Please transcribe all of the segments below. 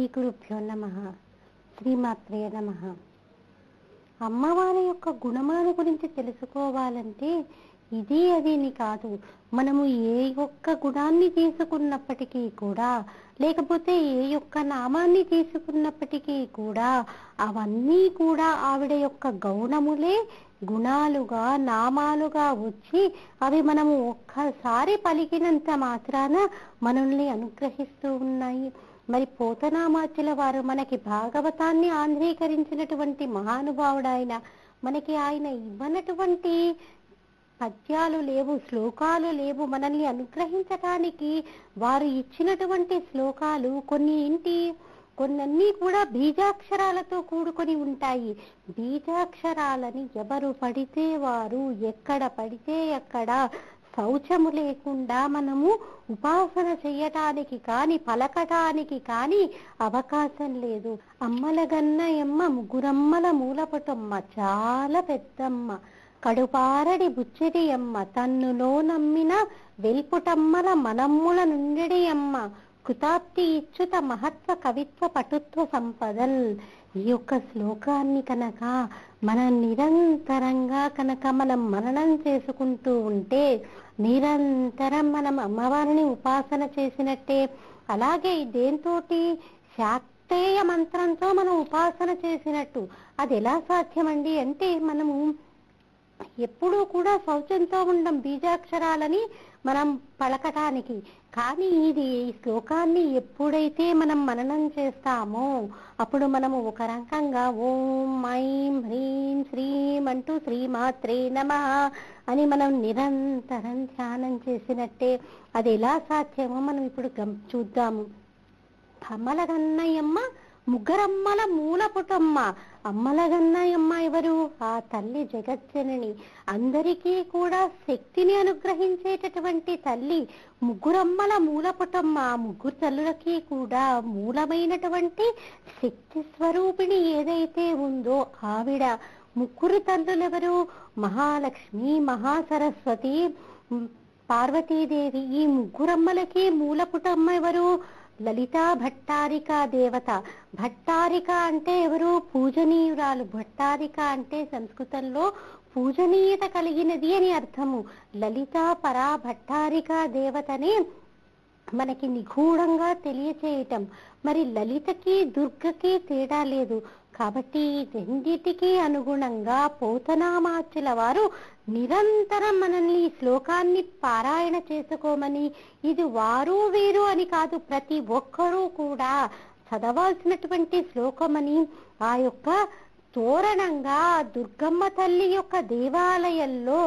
శ్రీగురుభ్యో నమ. శ్రీమాత్రే నమ. అమ్మవారి యొక్క గుణమాల గురించి తెలుసుకోవాలంటే ఇది అదేని కాదు. మనము ఏ ఒక్క గుణాన్ని తీసుకున్నప్పటికీ కూడా లేకపోతే ఏ యొక్క నామాన్ని తీసుకున్నప్పటికీ కూడా అవన్నీ కూడా ఆవిడ యొక్క గౌణములే గుణాలుగా నామాలుగా వచ్చి అవి మనము ఒక్కసారి పలికినంత మాత్రాన మనల్ని అనుగ్రహిస్తూ ఉన్నాయి. మరి పోతనామాచుల వారు మనకి భాగవతాన్ని ఆంధ్రీకరించినటువంటి మహానుభావుడు ఆయన మనకి ఆయన ఇవ్వనటువంటి పద్యాలు లేవు శ్లోకాలు లేవు మనల్ని అనుగ్రహించటానికి వారు ఇచ్చినటువంటి శ్లోకాలు కొన్ని ఏంటి? కొన్నీ కూడా బీజాక్షరాలతో కూడుకొని ఉంటాయి. బీజాక్షరాలని ఎవరు పడితే వారు ఎక్కడ పడితే ఎక్కడ శౌచము లేకుండా మనము ఉపాసన చేయటానికి కాని పలకటానికి కాని అవకాశం లేదు. అమ్మలగన్న ఎమ్మ ముగ్గురమ్మల మూలపటమ్మ చాలా పెద్దమ్మ. కడుపారడి బుచ్చిడి అమ్మ తన్నులో నమ్మిన వెల్పుటమ్మల మనమ్ముల నుండిడి అమ్మ కృతాప్తి ఇచ్చుత మహత్వ కవిత్వ పటుత్వ సంపదల్. ఈ యొక్క శ్లోకాన్ని కనుక మనం నిరంతరంగా కనుక మనం మననం చేసుకుంటూ ఉంటే నిరంతరం మనం అమ్మవారిని ఉపాసన చేసినట్టే. అలాగే దేంతోటి శాక్తేయ మంత్రంతో మనం ఉపాసన చేసినట్టు. అది ఎలా సాధ్యమండి అంటే మనము ఎప్పుడూ కూడా శౌచంతో ఉండం బీజాక్షరాలని మనం పలకటానికి కానీ ఇది ఈ శ్లోకాన్ని ఎప్పుడైతే మనం మననం చేస్తామో అప్పుడు మనము ఒక రకంగా ఓం ఐం హ్రీం శ్రీం అంటూ శ్రీమాత్రే నమ అని మనం నిరంతరం ధ్యానం చేసినట్టే అది ఎలా సాధ్యమో మనం ఇప్పుడు గమ్- చూద్దాము. కన్నయ్యమ్మ ముగ్గురమ్మల మూల పుటమ్మ అమ్మలగన్నయ్యమ్మ ఎవరు? ఆ తల్లి జగజ్జనని. అందరికీ కూడా శక్తిని అనుగ్రహించేటటువంటి తల్లి ముగ్గురమ్మల మూల పుటమ్మ ముగ్గురు తల్లులకి కూడా మూలమైనటువంటి శక్తి స్వరూపిణి ఏదైతే ఉందో ఆవిడ. ముగ్గురు తల్లులెవరు మహాలక్ష్మి మహాసరస్వతి పార్వతీదేవి. ఈ ముగ్గురమ్మలకి మూలపుటమ్మ ఎవరు? లలితా భట్టారిక దేవత. భట్టారిక అంటే ఎవరు? పూజనీయురాలు. భట్టారిక అంటే సంస్కృతంలో పూజనీయత కలిగినది అని అర్థము. లలితా పరా భట్టారిక దేవతనే మనకి నిగూఢంగా తెలియచేయటం. మరి లలితకి దుర్గకి తేడా లేదు. కాబట్టి రెండిటికి అనుగుణంగా పోతనామాచుల వారు నిరంతరం మనల్ని ఈ శ్లోకాన్ని పారాయణ చేసుకోమని ఇది వారు వీరు అని కాదు ప్రతి ఒక్కరూ కూడా చదవాల్సినటువంటి శ్లోకమని ఆ యొక్క తోరణంగా దుర్గమ్మ తల్లి యొక్క దేవాలయంలో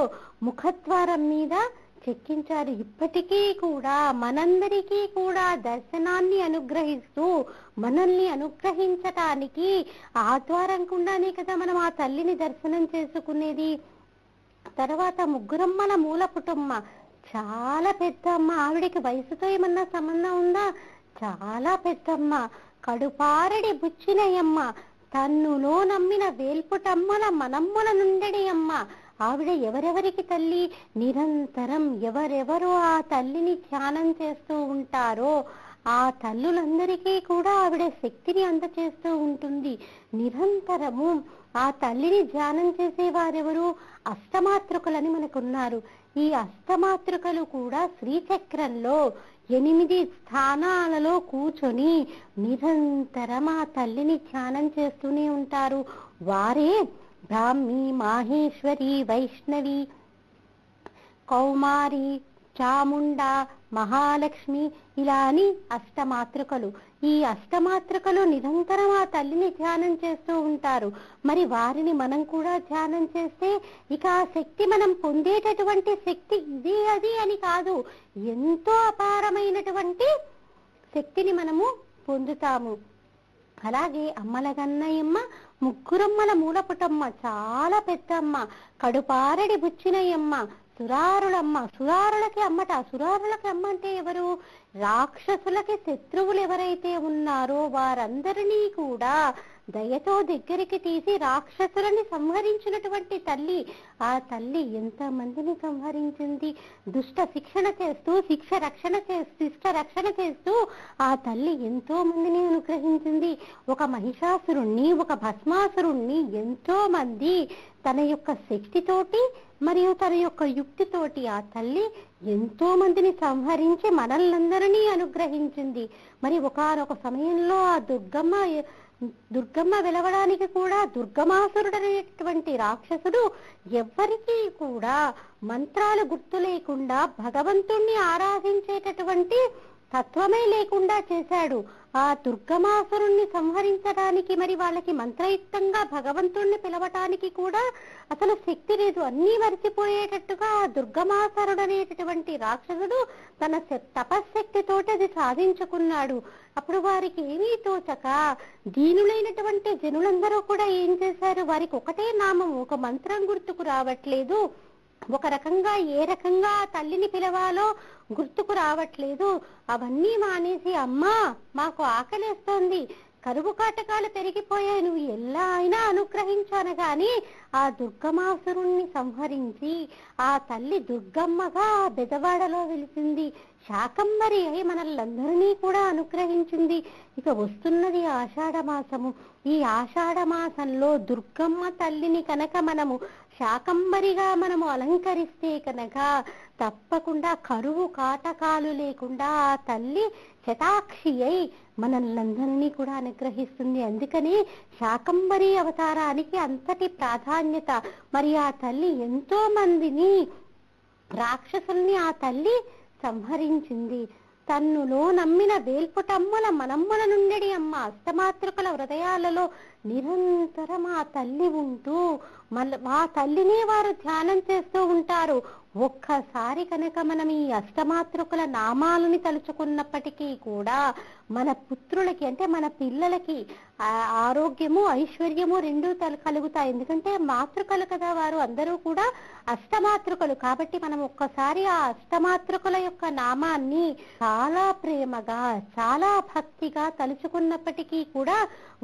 ముఖద్వారం మీద చెక్కించారు. ఇప్పటికీ కూడా మనందరికీ కూడా దర్శనాన్ని అనుగ్రహిస్తూ మనల్ని అనుగ్రహించటానికి ఆద్వారం గుండానే కదా మనం ఆ తల్లిని దర్శనం చేసుకునేది. తర్వాత ముగ్గురమ్మల మూల పుటమ్మ చాలా పెద్దమ్మ. ఆవిడకి వయసుతో ఏమన్నా సంబంధం ఉందా? చాలా పెద్దమ్మ. కడుపారడి బుచ్చినయమ్మ. తన్నులో నమ్మిన వేల్పుటమ్మల మనమ్మల నుండడి అమ్మ ఆవిడ ఎవరెవరికి తల్లి? నిరంతరం ఎవరెవరు ఆ తల్లిని ధ్యానం చేస్తూ ఉంటారో ఆ తల్లులందరికీ కూడా ఆవిడ శక్తిని అందచేస్తూ ఉంటుంది. నిరంతరము ఆ తల్లిని ధ్యానం చేసే వారెవరు? అష్టమాతృకలని మనకున్నారు. ఈ అష్టమాతృకలు కూడా శ్రీచక్రంలో ఎనిమిది స్థానాలలో కూర్చొని నిరంతరం ఆ తల్లిని ధ్యానం చేస్తూనే ఉంటారు. వారే బ్రాహ్మి మాహేశ్వరి వైష్ణవి కౌమారి చాముండ మహాలక్ష్మి ఇలా అని అష్టమాతృకలు. ఈ అష్టమాతృకలు నిరంతరం ఆ తల్లిని ధ్యానం చేస్తూ ఉంటారు. మరి వారిని మనం కూడా ధ్యానం చేస్తే ఇక ఆ శక్తి మనం పొందేటటువంటి శక్తి ఇది అది అని కాదు. ఎంతో అపారమైనటువంటి శక్తిని మనము పొందుతాము. అలాగే అమ్మలగన్నయ్యమ్మ ముగ్గురమ్మల మూలపుటమ్మ చాలా పెద్దమ్మ కడుపారడి బుచ్చినయ్యమ్మ సురారులమ్మ సురారులకి అమ్మట సురారులకి అమ్మ అంటే ఎవరు? రాక్షసులకి శత్రువులు ఎవరైతే ఉన్నారో వారందరినీ కూడా దయతో దగ్గరికి తీసి రాక్షసులని సంహరించినటువంటి తల్లి ఆ తల్లి ఎంత మందిని సంహరించింది? దుష్ట శిక్షణ చేస్తూ శిక్ష రక్షణ చేస్తూ శిష్ట రక్షణ చేస్తూ ఆ తల్లి ఎంతో మందిని అనుగ్రహించింది. ఒక మహిషాసురుణ్ణి ఒక భస్మాసురుణ్ణి ఎంతో మంది తన యొక్క శక్తితోటి మరియు తన యొక్క యుక్తితోటి ఆ తల్లి ఎంతో మందిని సంహరించి మనల్నందరినీ అనుగ్రహించింది. మరి ఒకనొక సమయంలో ఆ దుర్గమ్మ దుర్గమ్మ వెలవడానికి కూడా దుర్గమాసురుడనేటువంటి రాక్షసుడు ఎవ్వరికీ కూడా మంత్రాలు గుర్తు లేకుండా భగవంతుణ్ణి ఆరాధించేటటువంటి తత్వమే లేకుండా చేశాడు. ఆ దుర్గమాసురుణ్ణి సంహరించడానికి మరి వాళ్ళకి మంత్రయుక్తంగా భగవంతుణ్ణి పిలవటానికి కూడా అసలు శక్తి లేదు. అన్నీ మరిచిపోయేటట్టుగా ఆ దుర్గమాసురుడు అనేటటువంటి రాక్షసుడు తన తపశ్శక్తితోటి అది సాధించుకున్నాడు. అప్పుడు వారికి ఏమీ తోచక దీనులైనటువంటి జనులందరూ కూడా ఏం చేశారు? వారికి ఒకటే నామం ఒక మంత్రం గుర్తుకు రావట్లేదు. ఒక రకంగా ఏ రకంగా తల్లిని పిలవాలో గుర్తుకు రావట్లేదు. అవన్నీ మానేసి అమ్మా మాకు ఆకలేస్తోంది. కరువు కాటకాలు పెరిగిపోయాయి. నువ్వు ఎలా అయినా అనుగ్రహించాను గాని ఆ దుర్గమాసురుణ్ణి సంహరించి ఆ తల్లి దుర్గమ్మగా బెదవాడలో వెలిసింది. శాకంబరి అయి మనల్లందరినీ కూడా అనుగ్రహించింది. ఇక వస్తున్నది ఆషాఢ మాసము ఈ ఆషాఢ మాసంలో దుర్గమ్మ తల్లిని కనుక మనము శాకంబరిగా మనము అలంకరిస్తే కనుక తప్పకుండా కరువు కాటకాలు లేకుండా ఆ తల్లి శతాక్షి అయి మనల్నందరినీ కూడా అనుగ్రహిస్తుంది. అందుకని శాకంబరి అవతారానికి అంతటి ప్రాధాన్యత. మరి ఆ తల్లి ఎంతో మందిని రాక్షసుల్ని ఆ తల్లి సంహరించింది. తన్నులో నమ్మిన వేల్పుటమ్మల మనమ్మల నుండి అమ్మ అష్టమాతృకల హృదయాలలో నిరంతరం ఆ తల్లి ఉంటూ మళ్ళీ ఆ తల్లిని వారు ధ్యానం చేస్తూ ఉంటారు. ఒక్కసారి కనుక మనం ఈ అష్టమాతృకుల నామాలని తలుచుకున్నప్పటికీ కూడా మన పుత్రులకి అంటే మన పిల్లలకి ఆ ఆరోగ్యము ఐశ్వర్యము రెండూ తల కలుగుతాయి. ఎందుకంటే మాతృకలు కదా వారు అందరూ కూడా అష్టమాతృకలు. కాబట్టి మనం ఒక్కసారి ఆ అష్టమాతృకల యొక్క నామాన్ని చాలా ప్రేమగా చాలా భక్తిగా తలుచుకున్నప్పటికీ కూడా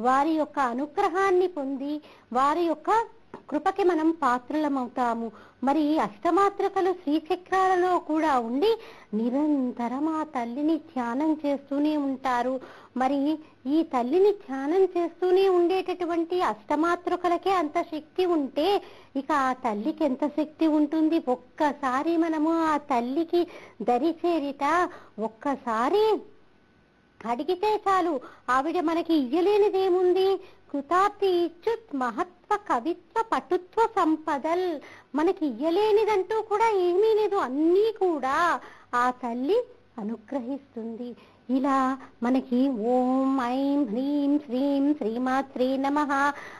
వారి యొక్క అనుగ్రహాన్ని పొంది వారి యొక్క కృపకి మనం పాత్రులమవుతాము. మరి అష్టమాతృకలు శ్రీచక్రాలలో కూడా ఉండి నిరంతరం ఆ తల్లిని ధ్యానం చేస్తూనే ఉంటారు. మరి ఈ తల్లిని ధ్యానం చేస్తూనే ఉండేటటువంటి అష్టమాతృకలకే అంత శక్తి ఉంటే ఇక ఆ తల్లికి ఎంత శక్తి ఉంటుంది? ఒక్కసారి మనము ఆ తల్లికి దరి చేరిట ఒక్కసారి అడిగితే చాలు ఆవిడ మనకి ఇయ్యలేనిదేముంది? కృతార్థి ఇచ్చుత్ మహత్ కవిత్వ పటుత్వ సంపదల్ మనకి ఇయ్యలేనిదంటూ కూడా ఏమీ లేదు. అన్నీ కూడా ఆ తల్లి అనుగ్రహిస్తుంది. ఇలా మనకి ఓం ఐం హ్రీం శ్రీం శ్రీమాత్రే నమ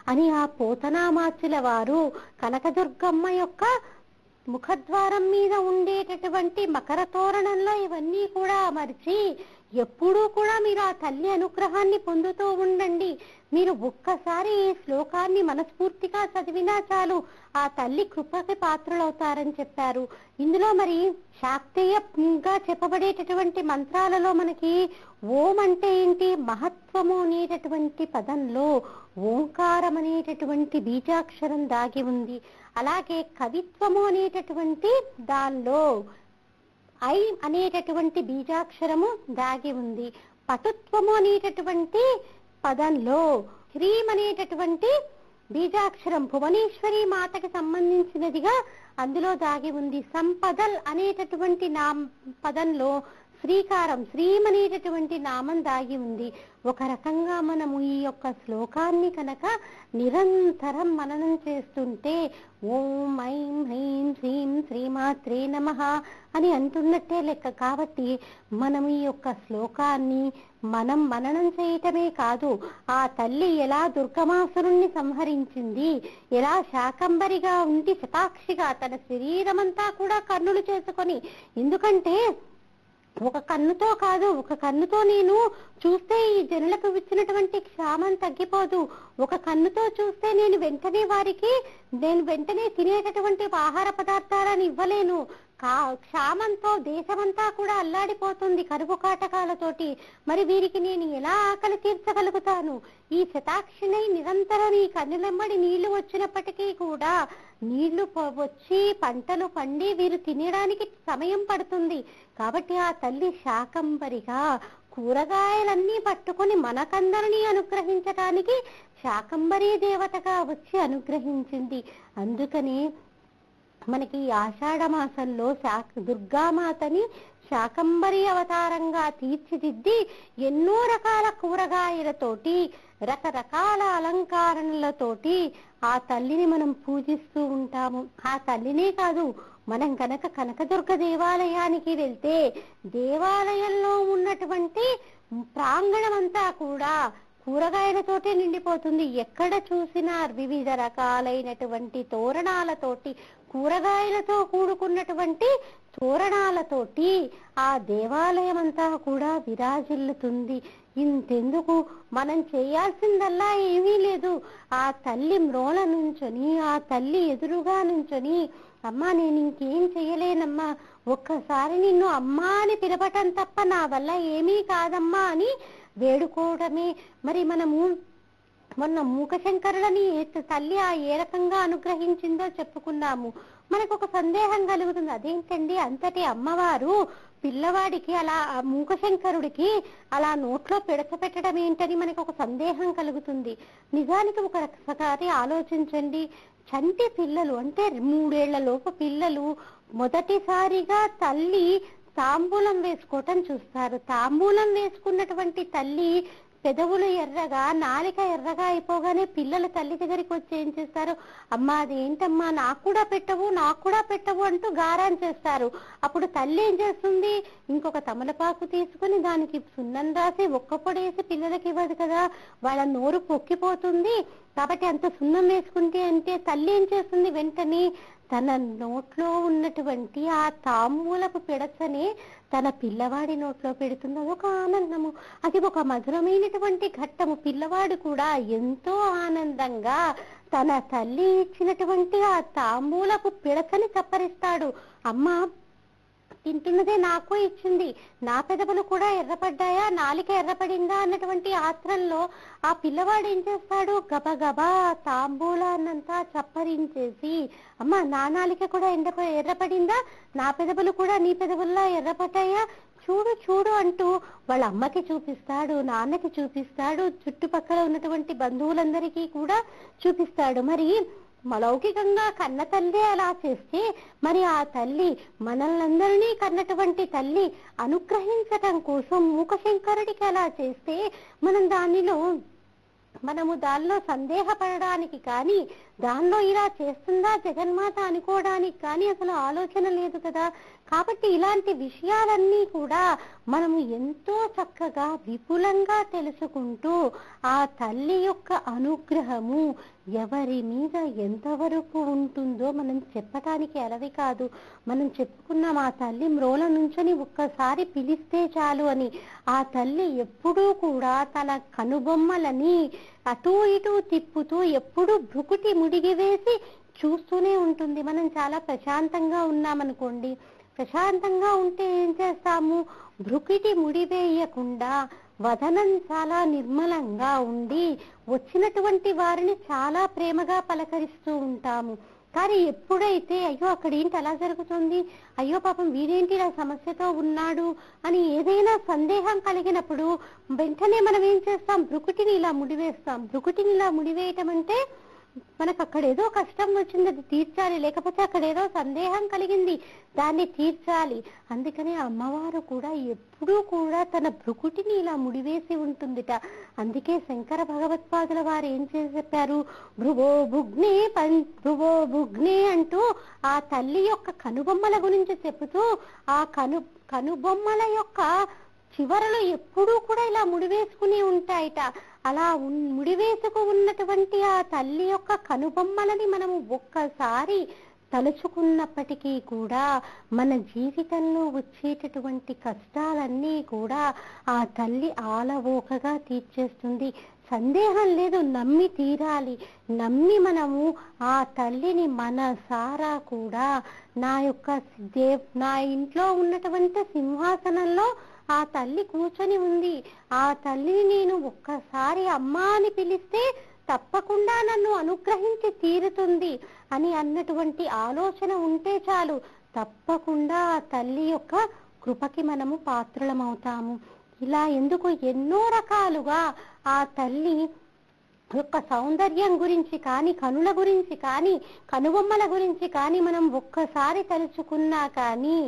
అని ఆ పోతనామాచుల వారు కనకదుర్గమ్మ యొక్క ముఖద్వారం మీద ఉండేటటువంటి మకర తోరణంలో ఇవన్నీ కూడా అమర్చి ఎప్పుడూ కూడా మీరు ఆ తల్లి అనుగ్రహాన్ని పొందుతూ ఉండండి. మీరు ఒక్కసారి ఈ శ్లోకాన్ని మనస్ఫూర్తిగా చదివినా చాలు. ఆ తల్లి కృపకి పాత్రలవుతారని చెప్పారు. ఇందులో మరి శాక్తేయంగా చెప్పబడేటటువంటి మంత్రాలలో మనకి ఓం అంటే ఏంటి? మహత్వము అనేటటువంటి పదంలో ఓంకారం అనేటటువంటి బీజాక్షరం దాగి ఉంది. అలాగే కవిత్వము అనేటటువంటి దానిలో ఐ అనేటటువంటి బీజాక్షరము దాగి ఉంది. పటుత్వము అనేటటువంటి పదంలో హ్రీం అనేటటువంటి బీజాక్షరం భువనేశ్వరి మాతకి సంబంధించినదిగా అందులో దాగి ఉంది. సంపదల్ అనేటటువంటి నామ పదంలో శ్రీకారం శ్రీం అనేటటువంటి నామం దాగి ఉంది. ఒక రకంగా మనము ఈ యొక్క శ్లోకాన్ని కనుక నిరంతరం మననం చేస్తుంటే ఓం ఐం హ్రీం శ్రీం శ్రీమాత్రే నమ అని అంటున్నట్టే లెక్క. కాబట్టి మనం ఈ యొక్క శ్లోకాన్ని మనం మననం చేయటమే కాదు ఆ తల్లి ఎలా దుర్గమాసురుణ్ణి సంహరించింది ఎలా శాకంబరిగా ఉండి శతాక్షిగా తన శరీరమంతా కూడా కన్నులు చేసుకొని ఎందుకంటే ఒక కన్నుతో కాదు ఒక కన్నుతో నేను చూస్తే ఈ జనులకు ఇచ్చినటువంటి క్షామం తగ్గిపోదు. ఒక కన్నుతో చూస్తే నేను వెంటనే వారికి నేను వెంటనే తినేటటువంటి ఆహార పదార్థాలను ఇవ్వలేను. క్షామంతో దేశమంతా కూడా అల్లాడిపోతుంది కరువు కాటకాలతోటి. మరి వీరికి నేను ఎలా ఆకలి తీర్చగలుగుతాను? ఈ శతాక్షిణై నిరంతరం ఈ కన్నులెమ్మడి నీళ్ళు వచ్చినప్పటికీ కూడా నీళ్ళు వచ్చి పంటలు పండి వీరు తినడానికి సమయం పడుతుంది. కాబట్టి ఆ తల్లి శాకంబరిగా కూరగాయలన్నీ పట్టుకొని మనకందరినీ అనుగ్రహించటానికి శాకంబరీ దేవతగా వచ్చి అనుగ్రహించింది. అందుకని మనకి ఈ ఆషాఢ మాసంలో శాక దుర్గామాతని శాకంబరి అవతారంగా తీర్చిదిద్ది ఎన్నో రకాల కూరగాయలతోటి రకరకాల అలంకారణలతోటి ఆ తల్లిని మనం పూజిస్తూ ఉంటాము. ఆ తల్లినే కాదు మనం కనుక కనకదుర్గ దేవాలయానికి వెళ్తే దేవాలయంలో ఉన్నటువంటి ప్రాంగణం అంతా కూడా కూరగాయలతోటే నిండిపోతుంది. ఎక్కడ చూసినా వివిధ రకాలైనటువంటి తోరణాలతోటి కూరగాయలతో కూడుకున్నటువంటి తోరణాలతోటి ఆ దేవాలయం అంతా కూడా విరాజిల్లుతుంది. ఇంతెందుకు? మనం చేయాల్సిందల్లా ఏమీ లేదు. ఆ తల్లి మ్రోల నుంచొని ఆ తల్లి ఎదురుగా నుంచొని అమ్మా నేను ఇంకేం చేయలేనమ్మా ఒక్కసారి నిన్ను అమ్మా అని పిలవటం తప్ప నా వల్ల ఏమీ కాదమ్మా అని వేడుకోవడమే. మరి మనము మొన్న మూకశంకరులని తల్లి ఆ ఏ రకంగా అనుగ్రహించిందో చెప్పుకున్నాము. మనకు ఒక సందేహం కలుగుతుంది. అదేంటండి? అంతటి అమ్మవారు పిల్లవాడికి అలా మూకశంకరుడికి అలా నోట్లో పిడచపెట్టడం ఏంటని మనకు ఒక సందేహం కలుగుతుంది. నిజానికి ఒక ఒకసారి ఆలోచించండి. చంటి పిల్లలు అంటే మూడేళ్ళలోపు పిల్లలు మొదటిసారిగా తల్లి తాంబూలం వేసుకోవటం చూస్తారు. తాంబూలం వేసుకున్నటువంటి తల్లి పెదవులు ఎర్రగా నాలిక ఎర్రగా అయిపోగానే పిల్లలు తల్లి దగ్గరికి వచ్చి ఏం చేస్తారు? అమ్మా అది ఏంటమ్మా నాకు కూడా పెట్టవు నాకు కూడా పెట్టవు అంటూ గారాన్ చేస్తారు. అప్పుడు తల్లి ఏం చేస్తుంది? ఇంకొక తమలపాకు తీసుకుని దానికి సున్నం రాసి ఒక్క పొడేసి పిల్లలకి ఇవ్వదు కదా? వాళ్ళ నోరు పొక్కిపోతుంది. కాబట్టి అంత సున్నం వేసుకుంటే అంటే తల్లి ఏం చేస్తుంది వెంటనే? తన నోట్లో ఉన్నటువంటి ఆ తాంబూలపు పిడచని తన పిల్లవాడి నోట్లో పెడుతుంది అదొక ఆనందము. అది ఒక మధురమైనటువంటి ఘట్టము. పిల్లవాడు కూడా ఎంతో ఆనందంగా తన తల్లి ఇచ్చినటువంటి ఆ తాంబూలపు పిడకని చప్పరిస్తాడు. అమ్మ తింటున్నదే నాకు ఇచ్చింది. నా పెదవులు కూడా ఎర్రపడ్డాయా? నాలిక ఎర్రపడిందా? అన్నటువంటి ఆత్రంలో ఆ పిల్లవాడు ఏం చేస్తాడు? గబగబా తాంబూలాన్నంతా చప్పరించేసి అమ్మ నా నాలిక కూడా ఎండ ఎర్రపడిందా? నా పెదవులు కూడా నీ పెదవుల్లా ఎర్రపడ్డాయా? చూడు చూడు అంటూ వాళ్ళ అమ్మకి చూపిస్తాడు నాన్నకి చూపిస్తాడు చుట్టుపక్కల ఉన్నటువంటి బంధువులందరికీ కూడా చూపిస్తాడు. మరి లౌకికంగా కన్న తల్లి అలా చేస్తే మరి ఆ తల్లి మనల్నందరినీ కన్నటువంటి తల్లి అనుగ్రహించటం కోసం మూకశంకరుడికి అలా చేస్తే మనం దానిలో మనము దానిలో సందేహపడడానికి కానీ దానిలో ఇలా చేస్తుందా జగన్మాత అనుకోవడానికి కానీ అసలు ఆలోచన లేదు కదా. కాబట్టి ఇలాంటి విషయాలన్నీ కూడా మనము ఎంతో చక్కగా విపులంగా తెలుసుకుంటూ ఆ తల్లి యొక్క అనుగ్రహము ఎవరి మీద ఎంతవరకు ఉంటుందో మనం చెప్పటానికి అలవి కాదు. మనం చెప్పుకున్నాం ఆ తల్లి మ్రోల నుంచని ఒక్కసారి పిలిస్తే చాలు అని. ఆ తల్లి ఎప్పుడూ కూడా తన కనుబొమ్మలని అటూ ఇటూ తిప్పుతూ ఎప్పుడూ భృకుటి ముడిగి వేసి చూస్తూనే ఉంటుంది. మనం చాలా ప్రశాంతంగా ఉన్నామనుకోండి. ప్రశాంతంగా ఉంటే ఏం చేస్తాము? భృకుటి ముడివేయకుండా వదనం చాలా నిర్మలంగా ఉండి వచ్చినటువంటి వారిని చాలా ప్రేమగా పలకరిస్తూ ఉంటాము. కానీ ఎప్పుడైతే అయ్యో అక్కడ ఏంటి అలా జరుగుతుంది? అయ్యో పాపం వీడేంటి ఇలా సమస్యతో ఉన్నాడు? అని ఏదైనా సందేహం కలిగినప్పుడు వెంటనే మనం ఏం చేస్తాం? భృకుటిని ఇలా ముడివేస్తాం. భృకుటిని ఇలా ముడివేయటం అంటే మనకు అక్కడ ఏదో కష్టం వచ్చింది అది తీర్చాలి. లేకపోతే అక్కడ ఏదో సందేహం కలిగింది దాన్ని తీర్చాలి. అందుకనే అమ్మవారు కూడా ఎప్పుడూ కూడా తన భృకుటిని ఇలా ముడివేసి ఉంటుందిట. అందుకే శంకర భగవత్పాదుల వారు ఏం చేసి చెప్పారు? భృవో భుగ్నే పం భృవో భుగ్నే అంటూ ఆ తల్లి యొక్క కనుబొమ్మల గురించి చెబుతూ ఆ కను కనుబొమ్మల యొక్క చివరలో ఎప్పుడూ కూడా ఇలా ముడివేసుకుని ఉంటాయట. అలా ముడివేసుకు ఉన్నటువంటి ఆ తల్లి యొక్క కనుబొమ్మలని మనము ఒక్కసారి తలుచుకున్నప్పటికీ కూడా మన జీవితంలో వచ్చేటటువంటి కష్టాలన్నీ కూడా ఆ తల్లి ఆలవోకగా తీర్చేస్తుంది. సందేహం లేదు నమ్మి తీరాలి. నమ్మి మనము ఆ తల్లిని మనసారా కూడా నా యొక్క దేవ్ నా ఇంట్లో ఉన్నటువంటి సింహాసనంలో ఆ తల్లి కూర్చొని ఉంది. ఆ తల్లిని నేను ఒక్కసారి అమ్మా అని పిలిస్తే తప్పకుండా నన్ను అనుగ్రహించి తీరుతుంది అని అన్నటువంటి ఆలోచన ఉంటే చాలు. తప్పకుండా ఆ తల్లి యొక్క కృపకి మనము పాత్రులమవుతాము. ఇలా ఎందుకు ఎన్నో రకాలుగా ఆ తల్లి యొక్క సౌందర్యం గురించి కానీ కనుల గురించి కానీ కనుబొమ్మల గురించి కానీ మనం ఒక్కసారి తలుచుకున్నా కానీ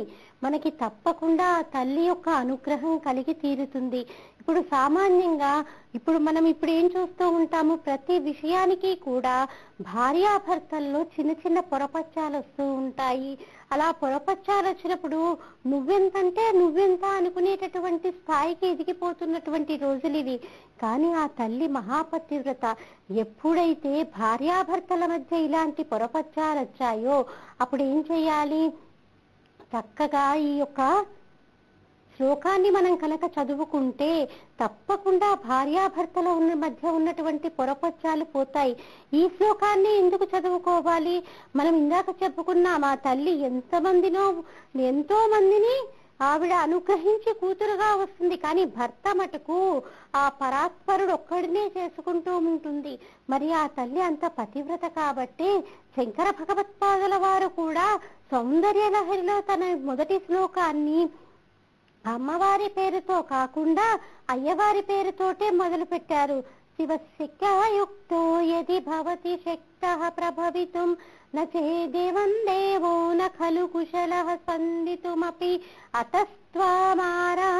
మనకి తప్పకుండా ఆ తల్లి యొక్క అనుగ్రహం కలిగి తీరుతుంది. ఇప్పుడు సామాన్యంగా ఇప్పుడు మనం ఇప్పుడు ఏం చూస్తూ ఉంటాము? ప్రతి విషయానికి కూడా భార్యాభర్తల్లో చిన్న చిన్న పొరపచ్చాలు వస్తూ ఉంటాయి. అలా పొరపచ్చాలు వచ్చినప్పుడు నువ్వెంతంటే నువ్వెంత అనుకునేటటువంటి స్థాయికి ఎదిగిపోతున్నటువంటి రోజులు ఇవి. కానీ ఆ తల్లి మహాపతివ్రత ఎప్పుడైతే భార్యాభర్తల మధ్య ఇలాంటి పొరపచ్చాలు వచ్చాయో అప్పుడు ఏం చేయాలి? చక్కగా ఈ యొక్క శ్లోకాన్ని మనం కనుక చదువుకుంటే తప్పకుండా భార్యాభర్తల ఉన్న మధ్య ఉన్నటువంటి పొరపచ్చాలు పోతాయి. ఈ శ్లోకాన్ని ఎందుకు చదువుకోవాలి? మనం ఇందాక చెప్పుకున్నాం మా తల్లి ఎంతమందినో ఎంతో మందిని ఆవిడ అనుగ్రహించి కూతురుగా వస్తుంది. కానీ భర్త మటుకు ఆ పరాత్పరుడు ఒక్కడినే చేసుకుంటూ ఉంటుంది. మరి ఆ తల్లి అంత పతివ్రత కాబట్టి శంకర భగవత్పాదుల వారు కూడా సౌందర్య లహరిలో తన మొదటి శ్లోకాన్ని అమ్మవారి పేరుతో కాకుండా అయ్యవారి పేరుతోటే మొదలు పెట్టారు శివశక్త్యాయుక్తో యది భవతి శక్త ప్రభవితుం నేదేవం దేవో న ఖలు కుశల స్పందితుమపి అతస్వామారాధ్యాం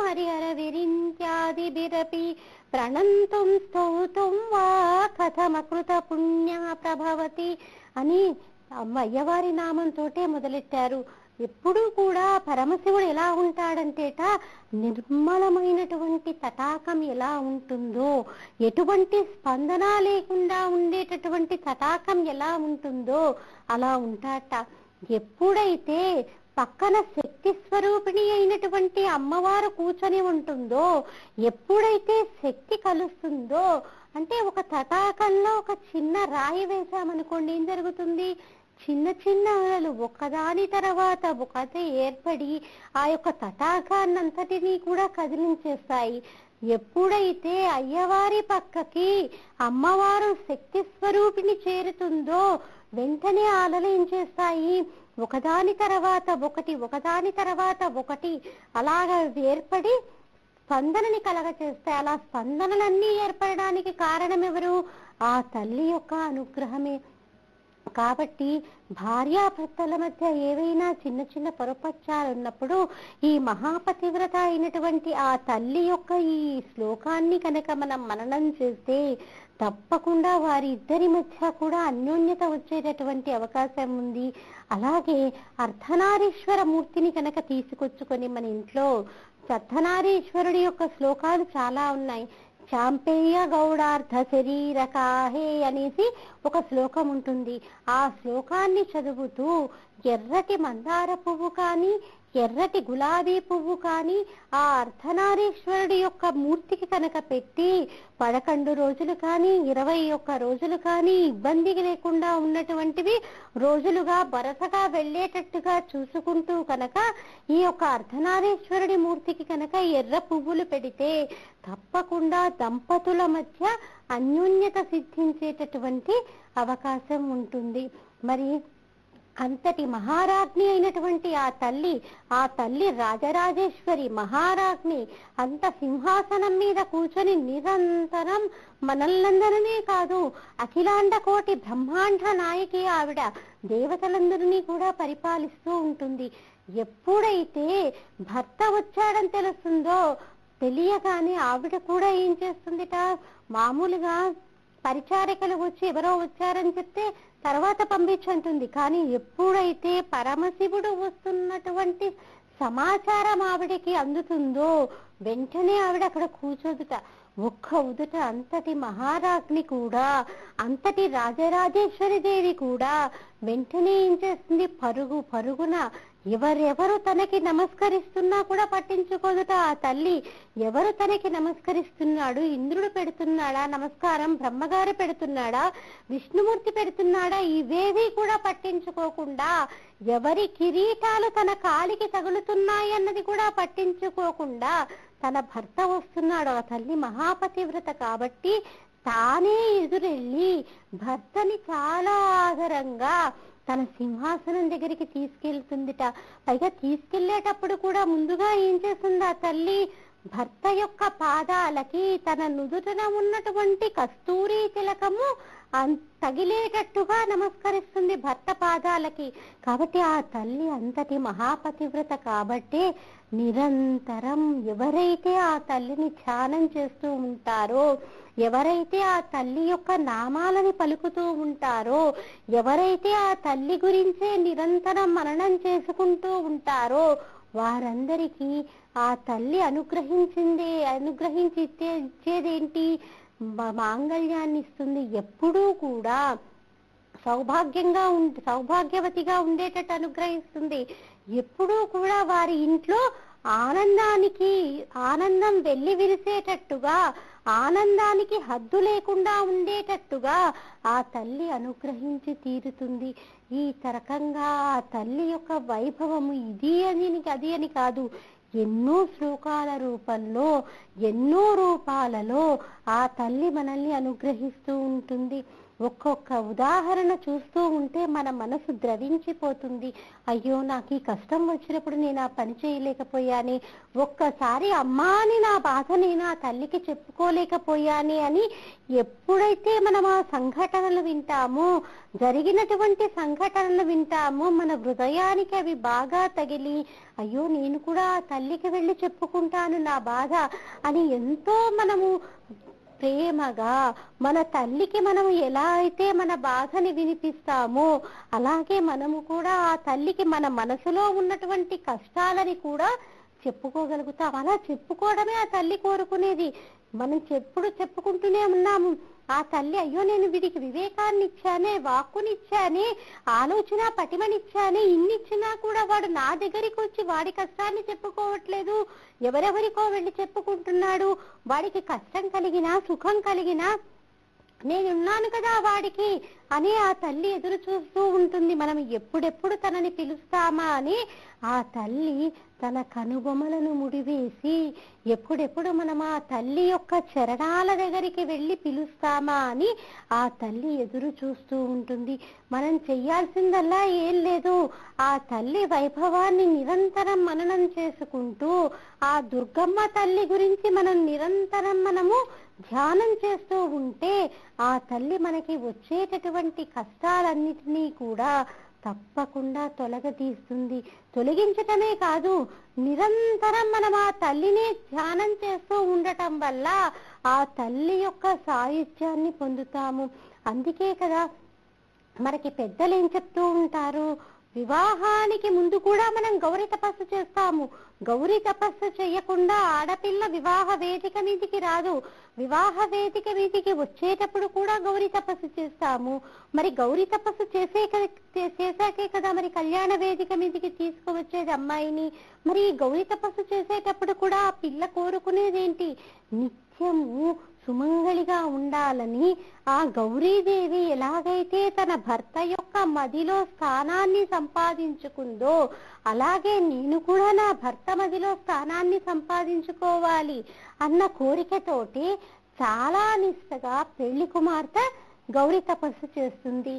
హరిహర విరింత్యాదిభిరపి ప్రణంతుం స్తౌతుం వా కథమకృత పుణ్య ప్రభవతి అని అమ్మ అయ్యవారి నామంతోటే మొదలెట్టారు. ఎప్పుడూ కూడా పరమశివుడు ఎలా ఉంటాడంటేట నిర్మలమైనటువంటి తటాకం ఎలా ఉంటుందో ఎటువంటి స్పందన లేకుండా ఉండేటటువంటి తటాకం ఎలా ఉంటుందో అలా ఉంటాట. ఎప్పుడైతే పక్కన శక్తి స్వరూపిణి అయినటువంటి అమ్మవారు కూర్చొని ఉంటుందో ఎప్పుడైతే శక్తి కలుస్తుందో అంటే ఒక తటాకంలో ఒక చిన్న రాయి వేశామనుకోండి ఏం జరుగుతుంది? చిన్న చిన్న అలలు ఒకదాని తర్వాత ఒకటి ఏర్పడి ఆ యొక్క తటాకాన్నంతటినీ కూడా కదిలించేస్తాయి. ఎప్పుడైతే అయ్యవారి పక్కకి అమ్మవారు శక్తి స్వరూపిణి చేరుతుందో వెంటనే అలలు ఏం చేస్తాయి? ఒకదాని తర్వాత ఒకటి ఒకదాని తర్వాత ఒకటి అలాగా ఏర్పడి స్పందనని కలగచేస్తాయి. అలా స్పందనలన్నీ ఏర్పడడానికి కారణం ఎవరు? ఆ తల్లి యొక్క అనుగ్రహమే. కాబట్టి భార్యాభర్తల మధ్య ఏవైనా చిన్న చిన్న పొరపచ్చాలు ఉన్నప్పుడు ఈ మహాపతివ్రత అయినటువంటి ఆ తల్లి యొక్క ఈ శ్లోకాన్ని కనుక మనం మననం చేస్తే తప్పకుండా వారి ఇద్దరి మధ్య కూడా అన్యోన్యత వచ్చేటటువంటి అవకాశం ఉంది. అలాగే అర్ధనారీశ్వర మూర్తిని కనుక తీసుకొచ్చుకొని మన ఇంట్లో అర్ధనారీశ్వరుడి యొక్క శ్లోకాలు చాలా ఉన్నాయి. చాంపేయ గౌడార్థ శరీరకాహే అనేసి ఒక శ్లోకం ఉంటుంది ఆ శ్లోకాన్ని చదువుతూ ఎర్రటి మందార పువ్వు కానీ ఎర్రటి గులాబీ పువ్వు కానీ ఆ అర్ధనారీశ్వరుడి యొక్క మూర్తికి కనుక పెట్టి పదకొండు రోజులు కానీ ఇరవై ఒక్క రోజులు కానీ ఇబ్బంది లేకుండా ఉన్నటువంటివి రోజులుగా వరసగా వెళ్ళేటట్టుగా చూసుకుంటూ కనుక ఈ యొక్క అర్ధనారీశ్వరుడి మూర్తికి కనుక ఎర్ర పువ్వులు పెడితే తప్పకుండా దంపతుల మధ్య అన్యోన్యత సిద్ధించేటటువంటి అవకాశం ఉంటుంది. మరి అంతటి మహారాజ్ని అయినటువంటి ఆ తల్లి ఆ తల్లి రాజరాజేశ్వరి మహారాజ్ని అంత సింహాసనం మీద కూర్చొని నిరంతరం మనల్లందరినీ కాదు అఖిలాండ కోటి బ్రహ్మాండ నాయకి ఆవిడ దేవతలందరినీ కూడా పరిపాలిస్తూ ఉంటుంది. ఎప్పుడైతే భర్త వచ్చాడని తెలుస్తుందో తెలియగానే ఆవిడ కూడా ఏం చేస్తుందిట? మామూలుగా పరిచారికలు వచ్చి ఎవరో వచ్చారని చెప్తే తర్వాత పంపించంటుంది. కానీ ఎప్పుడైతే పరమశివుడు వస్తున్నటువంటి సమాచారం ఆవిడకి అందుతుందో వెంటనే ఆవిడ అక్కడ కూర్చోదుట. ఒక్క ఉదుట అంతటి మహారాజ్ని కూడా అంతటి రాజరాజేశ్వరి దేవి కూడా వెంటనే ఏం చేస్తుంది? పరుగు పరుగున ఎవరెవరు తనకి నమస్కరిస్తున్నా కూడా పట్టించుకోదుట. ఆ తల్లి ఎవరు తనకి నమస్కరిస్తున్నాడు? ఇంద్రుడు పెడుతున్నాడా? నమస్కారం బ్రహ్మగారు పెడుతున్నాడా? విష్ణుమూర్తి పెడుతున్నాడా? ఇవేవి కూడా పట్టించుకోకుండా ఎవరి కిరీటాలు తన కాలికి తగులుతున్నాయి అన్నది కూడా పట్టించుకోకుండా తన భర్త వస్తున్నాడు. ఆ తల్లి మహాపతివ్రత కాబట్టి తానే ఎదురెళ్ళి భర్తని చాలా ఆదరంగా తన సింహాసనం దగ్గరికి తీసుకెళ్తుందిట. పైగా తీసుకెళ్ళేటప్పుడు కూడా ముందుగా ఏం చేస్తుంది ఆ తల్లి? భర్త యొక్క పాదాలకి తన నుదుటన ఉన్నటువంటి కస్తూరి తిలకము తగిలేటట్టుగా నమస్కరిస్తుంది భర్త పాదాలకి. కాబట్టి ఆ తల్లి అంతటి మహాపతివ్రత కాబట్టి నిరంతరం ఎవరైతే ఆ తల్లిని ధ్యానం చేస్తూ ఉంటారో ఎవరైతే ఆ తల్లి యొక్క నామాలని పలుకుతూ ఉంటారో ఎవరైతే ఆ తల్లి గురించే నిరంతరం మననం చేసుకుంటూ ఉంటారో వారందరికీ ఆ తల్లి అనుగ్రహించింది అనుగ్రహించి ఇచ్చేదేంటి? మాంగళ్యాన్ని ఇస్తుంది. ఎప్పుడూ కూడా సౌభాగ్యంగా ఉం సౌభాగ్యవతిగా ఉండేటట్టు అనుగ్రహిస్తుంది. ఎప్పుడూ కూడా వారి ఇంట్లో ఆనందానికి ఆనందం వెళ్ళి విరిసేటట్టుగా ఆనందానికి హద్దు లేకుండా ఉండేటట్టుగా ఆ తల్లి అనుగ్రహించి తీరుతుంది. ఈ తరకంగా ఆ తల్లి యొక్క వైభవము ఇది అని అది అని కాదు. ఎన్నో శ్లోకాల రూపంలో ఎన్నో రూపాలలో ఆ తల్లి మనల్ని అనుగ్రహిస్తూ ఉంటుంది. ఒక్కొక్క ఉదాహరణ చూస్తూ ఉంటే మన మనసు ద్రవించిపోతుంది. అయ్యో నాకు ఈ కష్టం వచ్చినప్పుడు నేను ఆ పని చేయలేకపోయాని. ఒక్కసారి అమ్మా అని నా బాధ నేను ఆ తల్లికి చెప్పుకోలేకపోయాని అని ఎప్పుడైతే మనం ఆ సంఘటనలు వింటామో జరిగినటువంటి సంఘటనలు వింటామో మన హృదయానికి అవి బాగా తగిలి అయ్యో నేను కూడా ఆ తల్లికి వెళ్ళి చెప్పుకుంటాను నా బాధ అని ఎంతో మనము ప్రేమగా మన తల్లికి మనం ఎలా అయితే మన బాధని వినిపిస్తామో అలాగే మనము కూడా ఆ తల్లికి మన మనసులో ఉన్నటువంటి కష్టాలని కూడా చెప్పుకోగలుగుతాం. అలా చెప్పుకోవడమే ఆ తల్లి కోరుకునేది. మనం చెప్పుడు చెప్పుకుంటూనే ఉన్నాము. ఆ తల్లి అయ్యో నేను వీడికి వివేకాన్ని ఇచ్చానే వాక్కునిచ్చానే ఆలోచన పటిమనిచ్చానే ఇన్నిచ్చినా కూడా వాడు నా దగ్గరికి వచ్చి వాడి కష్టాన్ని చెప్పుకోవట్లేదు. ఎవరెవరికో వెళ్ళి చెప్పుకుంటున్నాడు. వాడికి కష్టం కలిగినా సుఖం కలిగినా నేనున్నాను కదా వాడికి అని ఆ తల్లి ఎదురు చూస్తూ ఉంటుంది. మనం ఎప్పుడెప్పుడు తనని పిలుస్తామా అని ఆ తల్లి తన కనుబొమలను ముడివేసి ఎప్పుడెప్పుడు మనం ఆ తల్లి యొక్క చరణాల దగ్గరికి వెళ్ళి పిలుస్తామా అని ఆ తల్లి ఎదురు చూస్తూ ఉంటుంది. మనం చెయ్యాల్సిందల్లా ఏం లేదు. ఆ తల్లి వైభవాన్ని నిరంతరం మననం చేసుకుంటూ ఆ దుర్గమ్మ తల్లి గురించి మనం నిరంతరం మనము ధ్యానం చేస్తూ ఉంటే ఆ తల్లి మనకి వచ్చేటటువంటి కష్టాలన్నిటినీ కూడా తప్పకుండా తొలగతీస్తుంది. తొలగించటమే కాదు నిరంతరం మనం ఆ తల్లిని ధ్యానం చేస్తూ ఉండటం వల్ల ఆ తల్లి యొక్క సాయుధ్యాన్ని పొందుతాము. అందుకే కదా మనకి పెద్దలు ఏం చెప్తూ ఉంటారు? వివాహానికి ముందు కూడా మనం గౌరీ తపస్సు చేస్తాము. గౌరీ తపస్సు చేయకుండా ఆడపిల్ల వివాహ వేదిక మీదికి రాదు. వివాహ వేదిక మీదికి వచ్చేటప్పుడు కూడా గౌరీ తపస్సు చేస్తాము. మరి గౌరీ తపస్సు చేసే చేశాకే కదా మరి కళ్యాణ వేదిక మీదికి తీసుకువచ్చేది అమ్మాయిని. మరి గౌరీ తపస్సు చేసేటప్పుడు కూడా ఆ పిల్ల కోరుకునేదేంటి? నిత్యము సుమంగళిగా ఉండాలని ఆ గౌరీదేవి ఎలాగైతే తన భర్త యొక్క మదిలో స్థానాన్ని సంపాదించుకుందో అలాగే నేను కూడా నా భర్త మదిలో స్థానాన్ని సంపాదించుకోవాలి అన్న కోరికతోటి చాలా నిష్టగా పెళ్ళి కుమార్తె గౌరీ తపస్సు చేస్తుంది.